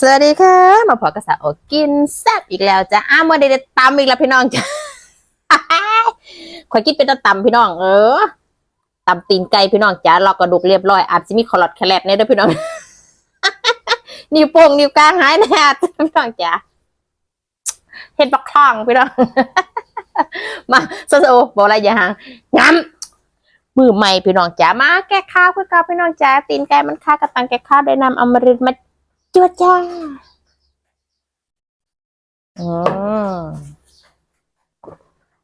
สวัสดีค่ะ มาพอกระสาโอกินแซ่บอีกแล้วจ้ะอ้าวมาได้ตำอีกแล้วพี่น้องจ้ะขอยกินเป็นตะตำพี่น้อง เออตำตีนไก่พี่น้องจ้ะลอกกระดูกเรียบร้อยอาจจะมีคอลอดแคลดเนี่ยด้วยพี่น้องนิ้วโป้งนิ้วกลางหายแน่พี่น้องจ้ะเห็ดบักคล่องพี่น้องมาโซโซบอกอะไรอย่าห่างย้ำมือใหม่พี่น้องจ๋ามาแก้ข้าวเพื่อเกาพี่น้องจ๋าตีนไก่มันค่ากระตังแก้ข้าวได้นำอมฤตมา จวดจ้า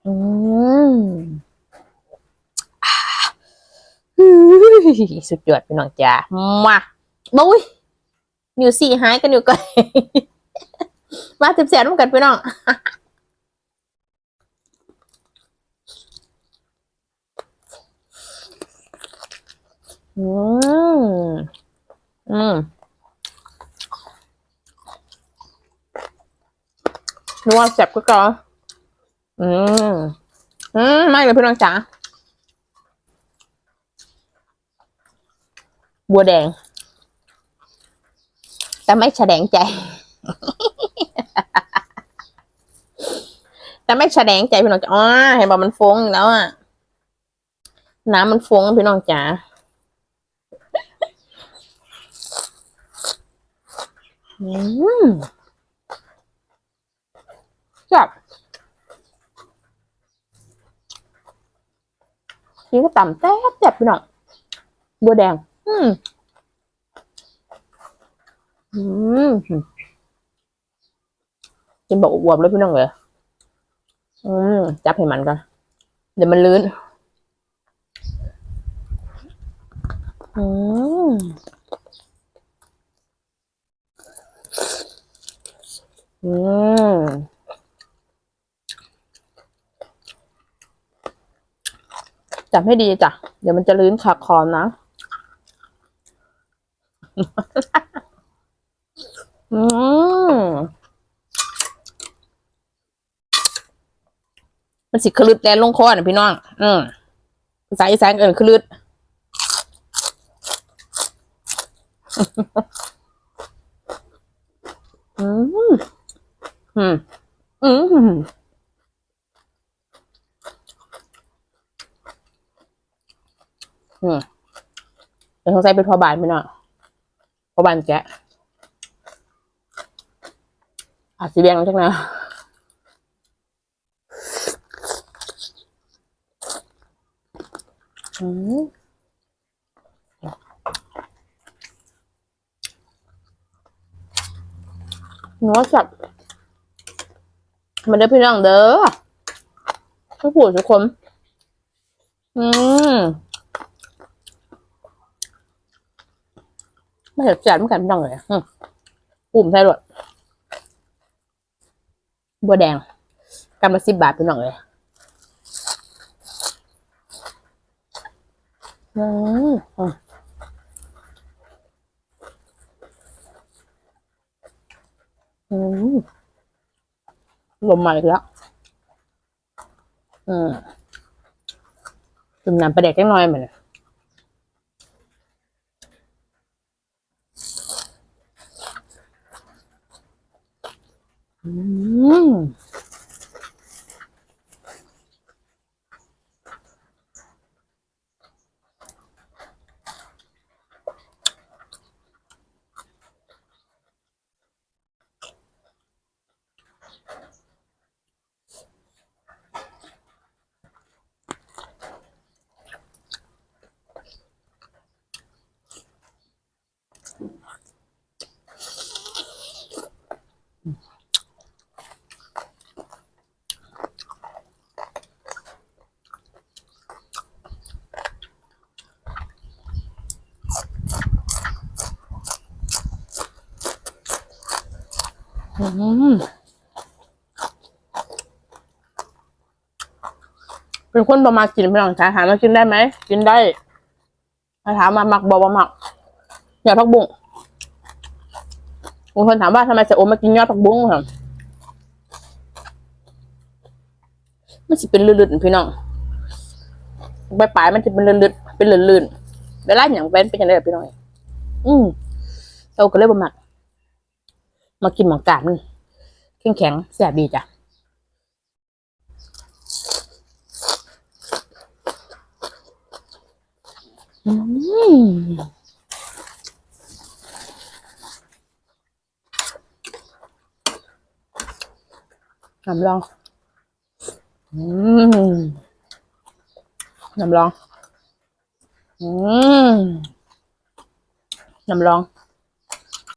อืมอืมสุดยอดพี่น้องจ้ามาบุ้ยนิวสี่หายกันอยู่ก่อนมาถึงแสนร่วมกันพี่น้องอืมอืม นัวแซ่บก็กออืมอืมไม่เลยพี่น้องจ๋าบัวแดง แต่ไม่แสดงใจ แต่ไม่แสดงใจพี่น้องจ๋าอ๋อเห็นบอกมันฟงอยู่แล้วอะ น้ำมันฟงพี่น้องจ๋าอืม จับนี่ก็ต่ำแซ่บแซ่บไปหน่อยบัวแดง อืมอืมกินบอกอวบเลยพี่น้องเลยอืมจับให้มันก่อนเดี๋ยวมันลื่นอืมอืม จับให้ดีจ้ะ เดี๋ยวมันจะลื้นขาคอนะ อืมมันสิคลืดแลนลงคอนะพี่น้อง อืมภาษาอีสานเอินคลืดอืม อืม อืม อืมเดี๋ยวเขาใส่เป็นพอบานไปหน่อยพอบานแกะอาจสีแดงแล้วจังนะอืมเนื้อสับมันเด้พี่น้องเด้อทุกผู้ทุกคน อืม ไม่เห็นจัดเหมือนกันพี่น้องเลยปุ่มใช่ด้วยบัวแดงกำละสิบบาทพี่น้องเลยอืมอืมอืมลมมาอีกแล้วอืมจุ่มน้ำปลาแดกจังน้อยเหมือน อื เป็นคนประมากินพี่น้องชายถามว่ากินได้ไหม กินได้ถ้าถามมาหมักบอกว่ามักยอดผักบุ้งบางคนถามว่าทำไมจะโอมมากินยอดผักบุ้งครับมันจะเป็นลื่นๆพี่น้องใบปลายมันจะเป็นลื่นๆเป็นลื่นๆเวลาอย่างเป็นเป็นยังไงพี่น้องอืมเราก็เลยบ่มัก มากินหมองกาดมันแข็งแข็งแสบดีจ้ะอืมน้ำลอง อืมน้ำลอง อืมน้ำลอง